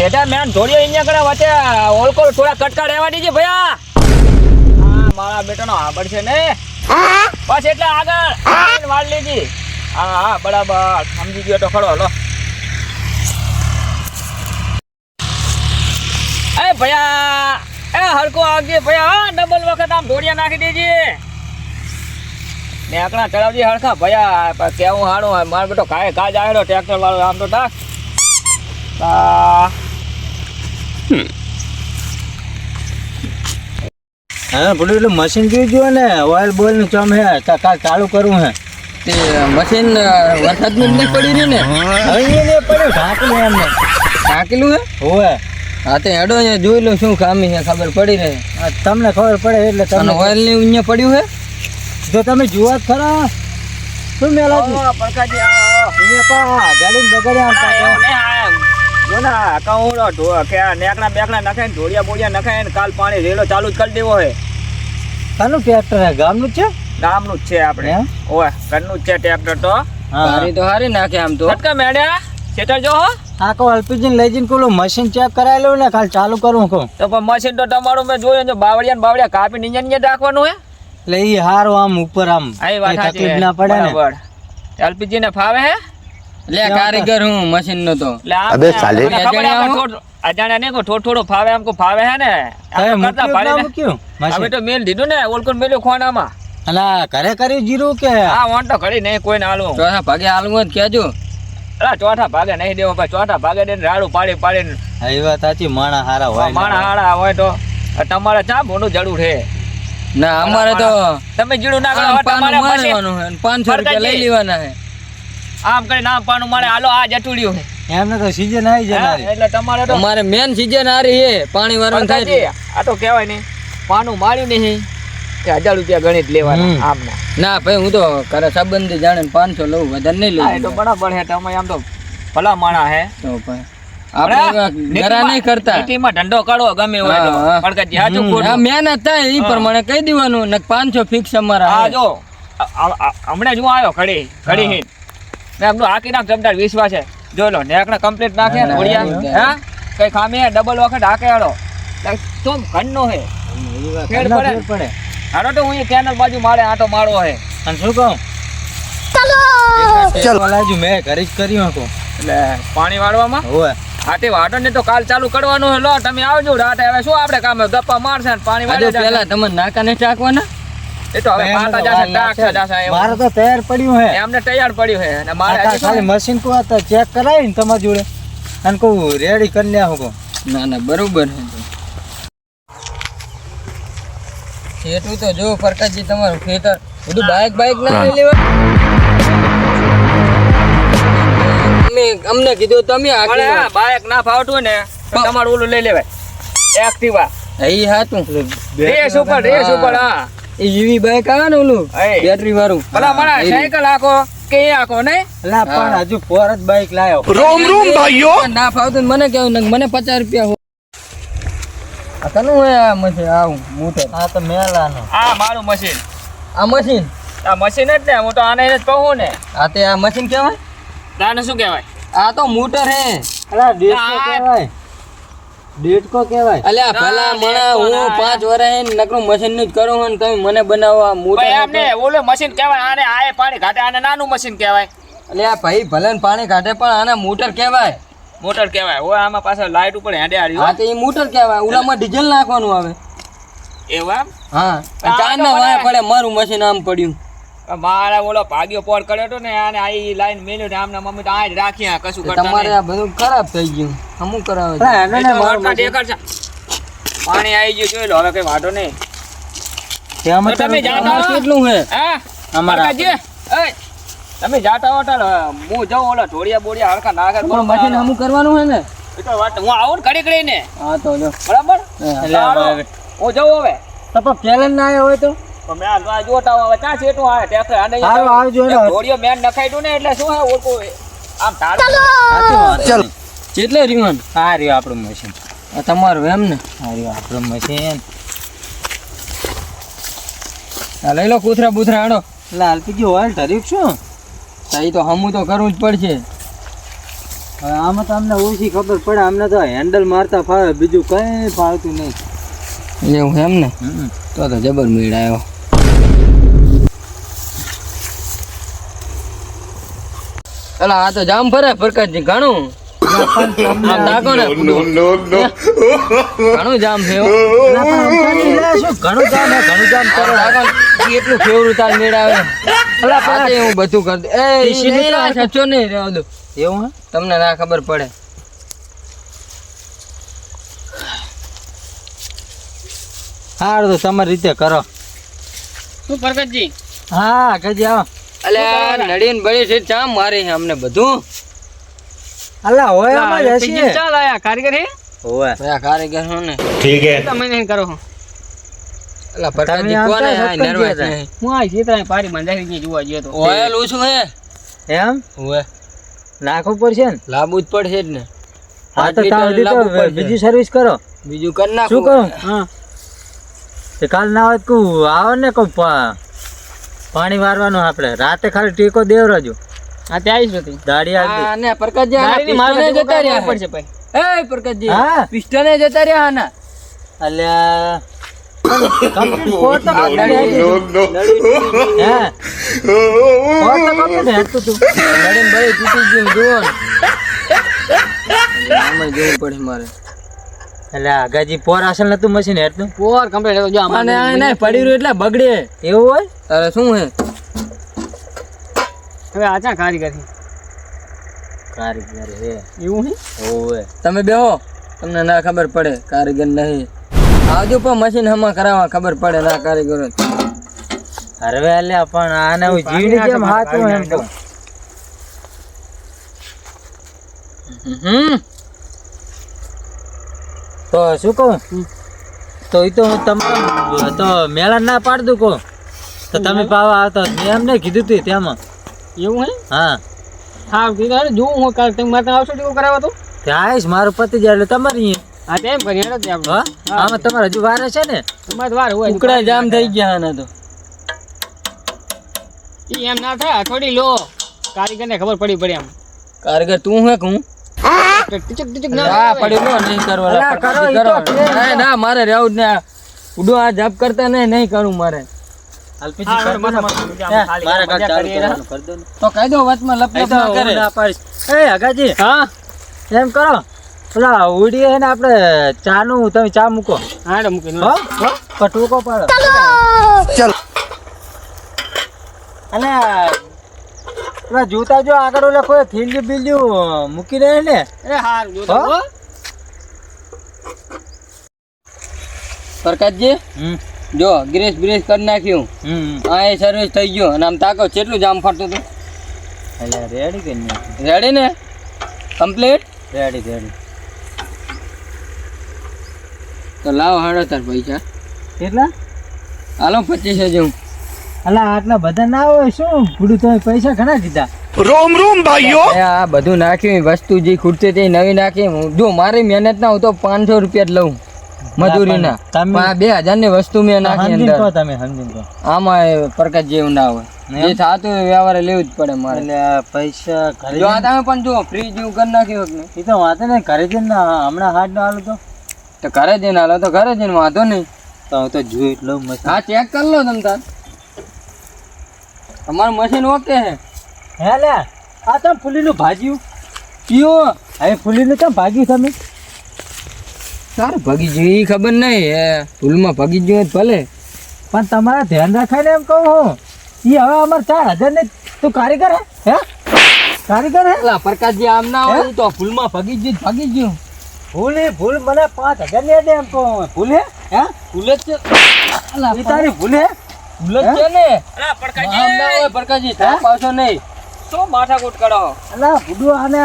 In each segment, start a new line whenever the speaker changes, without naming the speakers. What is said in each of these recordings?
શેઠા main ઢોળ્યો અહીંયા કડા વચ્ચે ઓલકોલ થોડા કટકા રહેવા દીજે ભયા હા. મારા બેટાનો આબડ છે ને. બસ એટલે આગળ વાળ લેજી. હા હા, બરાબર, સમજી ગયો તો ખરો, હલો. એ ભૈયા, એ હરકો આવજે ભયા ડબલ વખત આમ ઢોળિયા નાખી દેજે. ને આકડા ચડાવજે હરખા, ભયા કેવું હાડું મારો બેટો કાય કાજ આવેલો ટ્રેક્ટર વાળો, આમ તો ટાક
હા પેલું એટલે મશીન જોઈ ને ઓઇલ બોઇલ ને ચમ હે કાલ ચાલુ કરવું હે.
તે મશીન વરસાદનું નહીં પડી રહ્યું ને?
હવે એને પડ્યું ઢાંકલું એમને.
ઢાંકેલું હે?
હોવે.
હા તે હેડો અહીંયા જોઈ લઉં શું ખામી છે ખબર પડી રહે.
તમને ખબર પડે એટલે
તમને
તમે
ઓઇલની અહીંયા પડ્યું હે?
જો તમે જુઓ જ ખરા. શું મેલા
પડકાજી આવો.
ગાડી બગડ્યા
જો ને આ કઉંડો ઢો- કે આ નેકડા બેકડા નખાય ને ઢોળિયા બોળિયા નખાય ને કાલ પાણી રેલો ચાલુ જ કરી દેવો હે.
કાનું ટ્રેક્ટર હે? ગામનું જ છે?
ગામનું જ છે આપણે.
એમ?
ઓય ઘરનું જ છે ટ્રેક્ટર તો.
હા.
પાણી તો હારી નાખે આમ તો.
ફટકા મેડ્યા સેટર જો હો.
આ કહો એલપીજી લઈ જઈને પેલું મશીન ચેક કરાવી લઉં ને કાલ ચાલુ કરું કહું.
તો પણ મશીન તો તમારું મેં જોયું ને બાવળિયા ને બાવળિયા કાપીને અહીંયા ને અહીંયા રાખવાનું હે.
એટલે ઈ હારું આમ ઉપર આમ.
આ વાત
કઈ
સાચી
તકલીફ ના પડે ને.
બરાબર. એલપીજી ને ફાવે હે?
લે કારીગર હું મશીન નો તો.
અબે સાલે.
અજાણ્યા
ને
કો
થોડો થોડું ફાવે આમ કો ફાવે હે ને? આમ કરતા
મૂક્યું ને.
હવે તો મેલ દીધું ને ઓલકોન મેલ્યું ખોનામાં
આ ઘરે કર્યું જીરું કે?
આ વોન તો ઘડી નહીં કોઈને હાલવું
ચોથા ભાગે આલું જ કેજો
અલા ચોથા ભાગે નહીં દેવો ભાઈ ચોથા ભાગે દઈને રાડું પાડી પાડીને.
હા, એ વાત સાચી માણા હારા હોય
માણા હાડા હોય તો. તમારે ચા મોનું જડું છે?
ના અમારે તો
તમે જીડું ના કરો તમારે મશીન-
મારવાનું હે અને પાંચસો રૂપિયા લઈ લેવાના હે
આમ કરી નામ પાનું મારે હાલો આ જટુડિયું છે.
એમને તો સીઝન આવી
હા,
જનારી
એટલે તમારે તો
અમારે મેન સીઝન રહી હે પાણી વારવાનું થાય
છે. આ તો કહેવાય નહીં. પાનું માળ્યું નહીં. કે હજાર રૂપિયા ગણિત લેવાના આમના. ના
ના ભાઈ હું તો ઘરે સંબંધી જાણે પાંચસો લઉં વધારે નહીં
લઉં. એ તો બરાબર છે તમે આમ તો ભલા માણા હે.
તો ભાઈ આપણે ગરા નહીં કરતા.
નીતિમાં ધંધો ગમે હોય
હા, હા. મહેનત થાય એ પ્રમાણે કહી દેવાનું ને પાંચસો ફિક્સ અમારા
આ જો આ- આ- આ- હમણાં જ હું આવ્યો ઘડી ઘડી હિન એમનું હાકી નાખ જમદાર વિશ્વાસ છે. જોઈ લો નેકને કમ્પ્લીટ નાખે
ને
ઘોડિયા હા? કઈ ખામી હે? ડબલ વખત હાકે હાલો તો ઘરનો હે? ફેર પડે. હાલો તો હું ચેનલ બાજુ મારે આટો માળો હે.
અને શું કહું? ચલો! લાજુ મેં ઘરે જ કર્યું હતું
એટલે પાણી વાળવામાં?
હોવે.
હાટે વાટો ને તો કાલ ચાલુ કરવાનું હે. લો તમે આવજો. રાતે હવે શું આપણે કામ? ગપ્પા મારશે ને પાણી વાળે
પહેલા તમને નાકા ને ટાંકવાના
એ તો હવે પાટા જાશે ટાકશે જાશે
મારે તો તૈયાર પડ્યું હે.
એમને તૈયાર પડ્યું હે અને મારે
ખાલી મશીન કો તો ચેક કરાવી તમારી જોડે. અને કહું રેડી કરી લે હું.
ના ના બરોબર છે. એટલું તો જો ફરકાજી તમારું ખેતર. બધું બાઈક બાઈક ના લેવા. અમને કીધું તમે
બાઇક ના ફાવતું હોય ને તમારું ઓલું લઈ લેવાય. એક્ટિવા
એ હાતું
રેસ ઉપર રેસ ઉપર હા.
યુવી બાઈક આવે ને. ઓલું બેટરી વાળું.
ભલા મારા
હા,
સાયકલ આખો કે એ આખો ને?
લા પણ હજુ ફોર જ બાઈક લાયો.
રોમ રોમ ભાઈઓ.
ના ફાવતું મને કેવું ને મને પચાસ રૂપિયા આ કનું હે આ મશીન આવું મોટર
આ તો મેલાનો.
આ મારું મશીન
આ મશીન
આ મશીન જ ને હું તો આને જ કહું ને.
આ તે આ મશીન કહેવાય?
તાને શું કહેવાય?
આ તો મોટર હે.
અલા
આ-
કહેવાય. ડેટકો કહેવાય?
અલ્યા ભલા મણા હું પાંચ વર્ષ હે નકરું મશીનનું જ કરું હું ને તમે મને બનાવવા આ આપણે
ભાઈ ઓલું મશીન કહેવાય આને આય પાણી ઘાટે આને નાનું મશીન કહેવાય.
અલ્યા ભાઈ ભલે પાણી કાઢે પણ આને મોટર કહેવાય.
મોટર કહેવાય. ઓય આમાં પાછળ લાઈટ ઉપર હેડે
હા.
હાર્યું
તો એ મોટર કહેવાય. ઉલામાં ડીઝલ નાખવાનું આવે.
એવા
હા.
આ
ચાર ના પડે મારું મશીન આમ પડ્યું.
મારા ઓલો ભાગ્યો પોર કર્યો હતો ને આને આ લાઈન મેલ્યો ને આમના મમ્મી તો આ જ રાખી આ કશું કરતા
તમારે આ બધું ખરાબ થઈ ગયું. અમુક કરાવે.
પાણી આવી ગયું જોઈ લો હવે કઈ વાંધો નહીં.
તેમાં
તો તમે
તમે
જાતા
કેટલું હે
હા?
અમારા
જે? એય, તમે જાતા હો હું જાઉં ઓલા ઢોળિયા બોળિયા હરખા નાખે
પણ મશીન અમુક કરવાનું હે ને?
એ તો વાત હું આવું ને ઘડી ઘડી ને
હા તો જો.
બરાબર?
એટલે હવે-
હું જાઉં હવે.
તો પણ પેલન ના આવ્યો હોય તો?
તો મેં આ આ હવે ક્યાં છેટું આવે ટ્રેક્ટર આને અહીંયા
આવજો ને.
એક મેન નખાઈ દઉં ને એટલે શું હે આમ
સાચી
કેટલે રીવન.
આ રહ્યું આપણું મશીન
તમારું એમ ને?
આ રહ્યું આપણું મશીન
આ લઈ લો કૂતરા બૂતરા આડો
એટલે અલ્પીજી ગયો હાલ કે શું?
તો તો હમું તો કરવું જ પડશે.
હવે આમાં તો અમને ઓછી ખબર પડે અમને તો હેન્ડલ મારતા ફાવે બીજું કઈ ફાવતું નહીં.
એવું એમ ને? તો તો જબર મેળ આવ્યો અલા આ તો જામ ફરે પ્રકાશજી ઘણું. ઘણું જામ.
શું ઘણું જામ ઘણું જામ
આમ
કરે
તાકો ફેવરું તાર મેળ આવે અલા પાછે હું બધું કરી એ નહીં રહેવા દો.
એવું હા?
તમને ના ખબર પડે.
સારું તો તમારી રીતે કરો.
શું પ્રગટજી
હા કજી આવો.
અલે આ નડીન બળી છે ચા મારે છે અમને બધું.
અલા હોય અમાર જ
ચાલ આયા કારીગર હે?
હોય
આયા કારીગર હો ને.
તમે નહીં કરો
અલા પટા
આમ ને
આ nervous નહીં.
હું આ ચિત્રા પારી બંધાઈ ગઈ જોવા ગયો તો.
ઓઇલ ઓછું હે.
એમ?
ઓવે
નાખવું પડશે ને?
લાંબુ જ પડશે જ ને.
હા તો
લીટર
તાવ દીધો બીજી સર્વિસ કરો.
બીજું કરી
શું
નાખું
કરું?
હા.
કાલ ના આવે તો આવે ને પા- પાણી વારવાનું આપણે. રાતે ખાલી ટેકો દેવરાજો
હા તે આવીશ નથી
દાડી આવી
ને
ગાડીની મારે
જતા રહ્યા
પડશે ભાઈ.
એ પ્રકાશજી
હા.
પિસ્ટને જતા રહ્યા આના.
અલ્યા. હતું. હતું.
જોવું પડે મારે.
અલ્યા આગાજી પોર આસલ નતું મશીન હેડતું
પોર કમ્પ્લીટ જો
અને આ પડી રહ્યું એટલે બગડે.
એવું હોય?
અરે શું હે?
હવે આચા કારીગર
કારીગર હે.
એવું હે?
ઓવે
તમે બેહો તમને ના ખબર પડે કારીગર નહીં. આવજો પણ મશીન હમા કરાવવા ખબર પડે ના કારીગરો.
હરવે અલ્યા પણ આને હું જીવની જેમ હાથું એમ તો
હમ.
તો શું કહું? તો એ તો હું તમને તો મેળા ના પાડ દઉં કહું. તો તમે પાવા આવતા મેં એમને કીધું તું તેમાં.
એવું હે
હા.
હા કીધું અરે જોઉં હું કાલ તમે મારે આવશો ટીકો કરાવવા તો.
ત્યાં મારું પતિ જાય એટલે તમારી
હા તેમ કરી હેડો
હા? આમાં તમારે હજુ વાર છે ને?
તમારે વાર હોય.
ઉકડા જામ થઈ ગયા આના તો.
ઈ એમ ના થાય થોડી લો. કારીગરને ખબર પડી પડે એમ
કારીગર તું હે કહું
ટીચક ટીચક ના.
હા પડી નહીં કરવા
અલા, કરો, ઈ તો છે.
ના ના મારે રહેવું જ ને ઉડો આ જપ કરતા ને નહીં કરું મારે.
ચાલુ.
તો કહી દો વચમાં લપ કરે.
ના. એ હગાજી.
હા?
એમ કરો. પેલા ઉડી ને આપણે ચા નું તમે ચા મૂકો.
હા હેડો મૂકી.
હો? પટુકો પાડો. અને પેલા જૂતા જો આગળ ઓલે કોઈ થીલ્યું બીલ્યું મૂકી દે ને?
એ હારું જો
હો?
પ્રકાશજી જો ગ્રેસ બ્રેસ કરી નાખ્યું. આ એ સર્વિસ થઈ ગયો. અને આમ તાકો કેટલું જામ ફરતું હતું?
એટલે રેડી કરી નાખ્યું.
રેડી ને? કમ્પ્લીટ
રેડી રેડી
તો લાવો હાડો તાર પૈસા.
કેટલા?
હાલો પચીસ હજાર
અલા આટલા બધા ના હોય શું? ભૂડું તમે પૈસા ઘણા દીધા.
ભાઈઓ! આ બધું નાખ્યું વસ્તુ જે ખૂટતી તે નવી નાખી. હું જો મારી મહેનત ના હું તો પાંચસો રૂપિયા જ લઉં. મજૂરીના.
તમે-
બે હજારની વસ્તુ મેં નાખી અંદર.
તમે
આમાં પ્રકાશ જેવું ના હોય? જે થતું હોય વ્યવહારે લેવું જ પડે મારે.
એટલે આ પૈસા ઘરે
જો તમે પણ જો ફ્રી જેવું કરી નાખ્યું હોત ને.
એ તો વાંધો નહીં ઘરે જઈને ના હમણાં હાથ ના હાલો તો.
તો ઘરે જઈને હાલો તો ઘરે જઈને વાંધો નહીં.
તો હું તો જોઈ એટલો મસ્ત.
હા ચેક કરી લો તમ તાર. તમારું મશીન ઓકે હે.
હે લે આ તો ફૂલીનું ભાજ્યું
પીઓ
હવે ફૂલીનું કેમ ભાગ્યું તમે?
સારું ભાગી ગયું એ ખબર નહીં એ ફૂલમાં ભગી ગયું ભલે.
પણ તમારા ધ્યાન રાખાય ને એમ કહું હું એ હવે અમારે ચાર હજાર ને તું કારીગર હે? હે? કારીગર હે?
પેલા પ્રકાશજી આમ ના હોય તો ફૂલમાં ભગી ગયું ભગી ગયું
ભૂલ ભૂલ મને પાંચ હજારની દે એમ કહું ભૂલે હે હે?
ભૂલ જ છે.
તારી ભૂલ હે
ભૂલ છે ને.
અલા, પડકાજી,
ના હોય પ્રકાશજી થાપ નહીં.
શું માથાકૂટ કરો?
અલા ભૂડું આને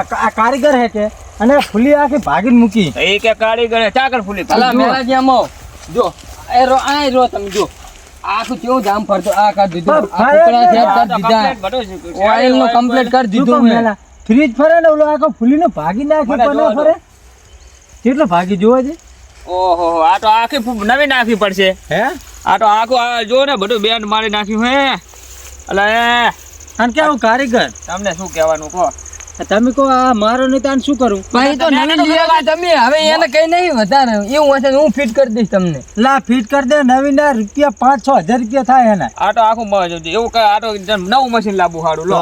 આ કારીગર હે કે? અને ફૂલી આખી ભાગીને મૂકી.
એ કે કારીગર ચાકર ફૂલી?
અલા જો. એ રો આ રો તમે જો. આખું કેવું જામ ફરતો આ કર દીધું આ ટુકડા છે કર દીધા. ઓઇલનું કમ્પ્લીટ કરી દીધું
મેલા? ફ્રીજ ફરે ને ઓલો આખો ફૂલીનો ભાગી નાખી પણ ફરે? કેટલો ભાગી જોવા છે?
ઓહો આ તો આખી નવી નાખવી પડશે.
હે?
આ તો આખું આ જો ને બધું બેન્ડ મારી નાખ્યું હે. એટલે
અને કેવું કારીગર?
તમને શું કહેવાનું કહો?
તમે કહો આ મારો નહીં તાન શું કરું?
ભાઈ તો નવી લેવા તમે હવે એને કઈ નહીં વધારે. એવું હશે હું ફિટ કરી દઈશ તમને.
લા ફિટ કરી દે નવી ના રૂપિયા પાંચ છ હજાર રૂપિયા થાય એના.
આ તો આખું એવું કઈ આ તો નવું મશીન લાવવું સારું લો.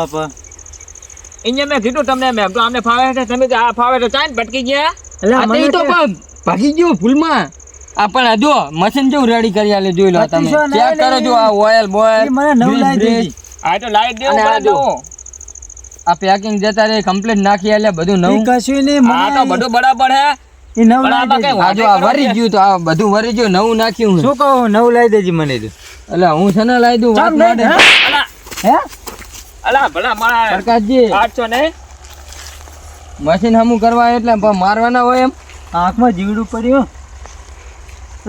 અહીંયા મેં કીધું તમને મેં તો અમને ફાવે છે તમે આ ફાવે તો ચાઈને ભટકી ગયા.
એટલે
તો પણ ભાગી ગયો ભૂલમાં? આ પણ જો મશીન જેવું રેડી કરી આલે જોઈ લો તમે. ચેક કરો જો આ ઓઇલ બોઇલ
મને નવું લાવી
આ તો લાઈટ દેવું પડે
જો. આ પેકિંગ જતા રે કમ્પ્લીટ નાખી આલે બધું નવું.
કશું નહીં
આ તો બધું બરાબર હે.
એ નવું લાવી
આ જો આ વરી ગયું તો આ બધું વરી ગયું નવું નાખ્યું.
શું કહો નવું લાવી દેજી મને તો.
એટલે હું છે ને લાવી દઉં વાત
નહીં, હે?
અલા. ભલા મારા
પ્રકાશજી.
આઠસો ને
મશીન હમું કરવા એટલે મારવાના હોય એમ.
આંખમાં જીવડું પડ્યું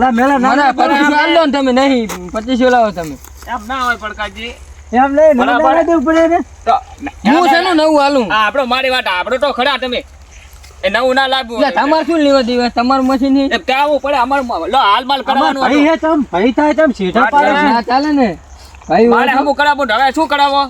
લા મેલા ના
મને પચીસો આલો ને તમે નહીં પચીસો લાવો તમે.
એમ ના હોય પડકાજી.
એમ નહીં
બરાબર.
દેવું પડે ને
હું છે ને નવું આલું
આ આપણો મારી વાત આપણો તો ખરા તમે. એ નવું ના
એટલે તમારે શું લેવા દેવા? તમારું મશીન?
એ કાવું પડે? અમાર લો હાલ માલ
અમાર ભાઈ હે તમ ભાઈ થાય તમ
સીધા
પાડે.
ના ચાલે ને. ભાઈ
મારે હમું કરાવવું હવે શું કરાવો?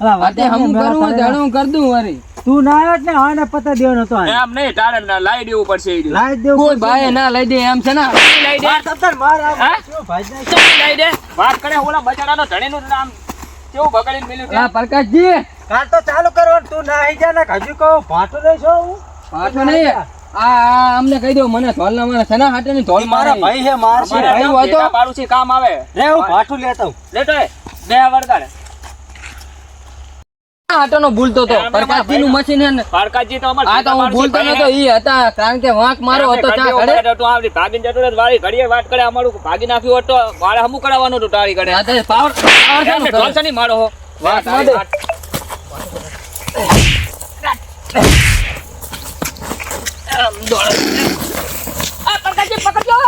અલા,
વાતે હમું કરવું
થાય.
હું કર દઉં વળી
તું ના આવ્યો ને આને પતા દેવાનો હતો.
એમ નહીં તારે ના લાઈ દેવું પડશે રહ્યું.
દેવું
કોઈ ભાઈ ના. લઈ દે એમ છે ને?
લઈ દે?
માર તત્તર માર આ ભાઈ?
ચમની દે? વાત કરે ઓલા બચારાનો ધણીનું નામ. કેવું બગાડીને મિલ્યું હા
પ્રકાશજી.
કાલ તો ચાલુ કરો તું ના આવી જા ને હજુ કહો ભાટો નહીં છો હું?
ભાટો નહીં. આ આ અમને કહી દો મને ધોલ ના મારે સના હાટે ની ધોલ
મારા ભાઈ છે
અમારે
ભાઈ હોય તો-
પાડું છે, કામ આવે.
રે હું ભાટું લેતા
લેતો બે વળગાડ
હાટો ભૂલતો તો પ્રકાશજી નું મશીન છે ને
પારકાજી તો અમારે
આ તો હું ભૂલતો નતો ઈ હતા કારણ કે વાંક મારો હતો ચા ઘડે
તું આવડી ભાગીને જતો રહે, વાળી ઘડીએ વાત કરે અમારું ભાગી નાખ્યું હોત મારે હમું કરાવવાનું હતું તારી ઘડે
આ પાવર પાવર છે ને
ઢોલશે નહીં મારો હો. વાત
વાત
તારી
માંડે.
વાત. આ પ્રકાશજી પકડજો.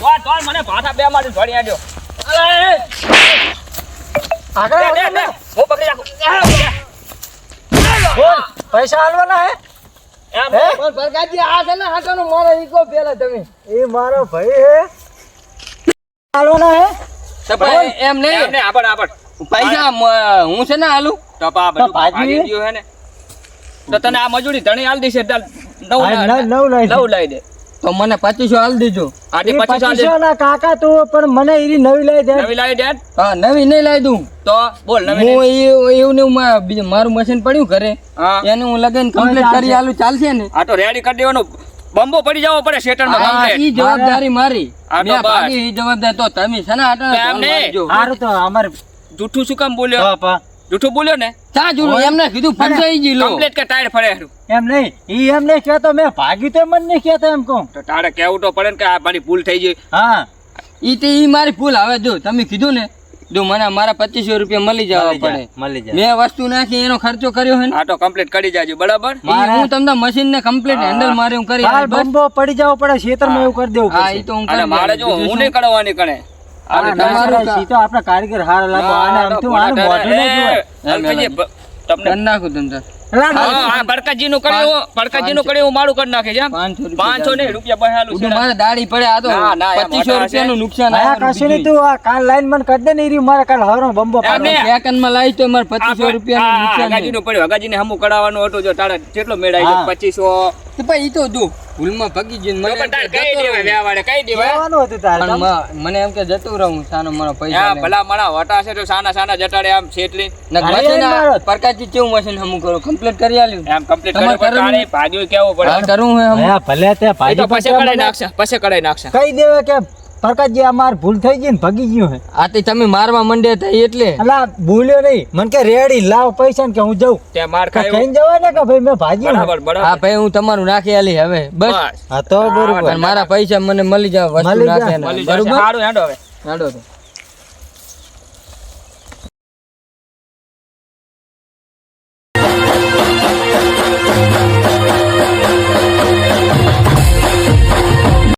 દોડ, દોડ, મને ભાઠા બે માંથી ધોળી આડ્યો.
ને.
હું પકડી રાખું.
બોલ, પૈસા આલવાના હે
એમ
હે?
પણ પ્રકાશજી આ છે ને હાટો નો મારો ઈકો પેલા તમે
એ મારો ભાઈ હે આલવાના હે
તો ભાઈ એમ નહીં
આપણ, આપણ.
પૈસા હું છે ને હાલું
તો પા બધું
ભાજી?
ભાગી હે ને. તો તને આ મજૂરી ધણી હાલ દેશે નવ-
નવ લાવી દે.
લાવી
તો મને પચીસો હાલ દેજો.
આથી પચીસ
ના કાકા તું પણ મને ઈરી નવી લઈ દે.
નવી લાવી દે
હા નવી નહીં લાવી દઉં.
તો બોલ નવી
હું એવું ને એવું બીજું મારું મશીન પડ્યું ઘરે. એને હું લગન કમ્પ્લીટ કરી આલું ચાલશે ને?
આ તો રેડી કરી દેવાનું. બંબો પડી જવો પડે શેટરમાં complete.
ઈ જવાબદારી મારી.
આ તો
મેં
બસ.
ઈ જવાબદારી. તો તમે છે ને
તો અમારે
જૂઠું શું કામ બોલ્યો?
બાપા
જૂઠું બોલ્યો ને?
ચા જૂઠું એમને કીધું ફસાઈ ગયેલો.
કમ્પ્લીટ કે ટાયર ફરે હારું.
એમ નહીં ઈ એમ નહીં કહેતો મેં ભાગી તો મને નહીં કહેતો એમ કહું.
તો તારે કહેવું તો પડે ને કે આ મારી ભૂલ થઈ ગઈ.
હા.
ઈ તે ઈ મારી ભૂલ. હવે જો તમે કીધું ને જો મને મારા પચીસો રૂપિયા મળી જવા પડે.
મળી જાય.
મેં વસ્તુ નાખી એનો ખર્ચો કર્યો હે ને.
આ તો કમ્પ્લીટ કરી જાજો બરાબર?
હું તમને મશીન ને કમ્પ્લીટ હેન્ડલ મારી હું કરી
બંબો પડી જવો પડે ખેતરમાં એવું કરી દેવું
હા ઈ તો હું
મારે જો હું? નહીં કરવાની કણે.
કારીગર હારા લાગો. આને
ના, તો
આનું મોઢું નહીં
તમને
નાખું
કર્યું મારું કરી નાખે છે
પાંચસો રૂપિયા
રૂપિયા બહાલું છે
મારે દાડી પડે આ તો
ના, ના,
પચીસો રૂપિયાનું નુકસાન આ
કશું નહીં તું આ કાલ લાઈન મને કરી દે ને મારે કાલ હવાનો બંબો.
નહીં.
તો મારે પચીસો નુકસાન છે.
હગાજીનું પડ્યું. હગાજીને હમું કરાવવાનું હતું. જો તારે કેટલો મેળાઈ પચીસો.
તો ભાઈ ઈ તો જો ભૂલમાં ભાગી ગયું મને
કઈ દેવા વાળે કઈ
દેવા હતું તારે
પણ મને એમ કે જતું રહું સાનો મારો પૈસા
હા ભલા મારા વટા છે તો સાના સાના જટાડે આમ છેટલી
મશીન પરકાજી કેવું મશીન હમું કરો? કમ્પ્લીટ કરી આલ્યું.
આમ કમ્પ્લીટ
તમારે
કર્યું પણ તારે ભાગ્યું કેવું પડે?
કરું હે
ભલે તે ભાજી
તો પછી
કડાઈ
નાખશે પછી કડાઈ નાખશે.
કઈ દેવા કે પ્રકાશજી આ માર ભૂલ થઈ ગઈ ને ભગી ગયું હે.
આ તે તમે મારવા મંડ્યા થઈ એટલે?
અલા ભૂલ્યો નહીં. મને કે રેડી લાવ પૈસા ને કે હું જાઉં.
ત્યાં માર
કે કઈ જવાય ને કે ભાઈ મેં ભાજી
બરાબર
હા ભાઈ હું તમારું નાખી આલી હવે. બસ.
હા તો બરોબર.
મારા પૈસા મને મળી જાવ વસ્તુ નાખે. બરોબર?
સારું હેડો હવે.
હેડો તો.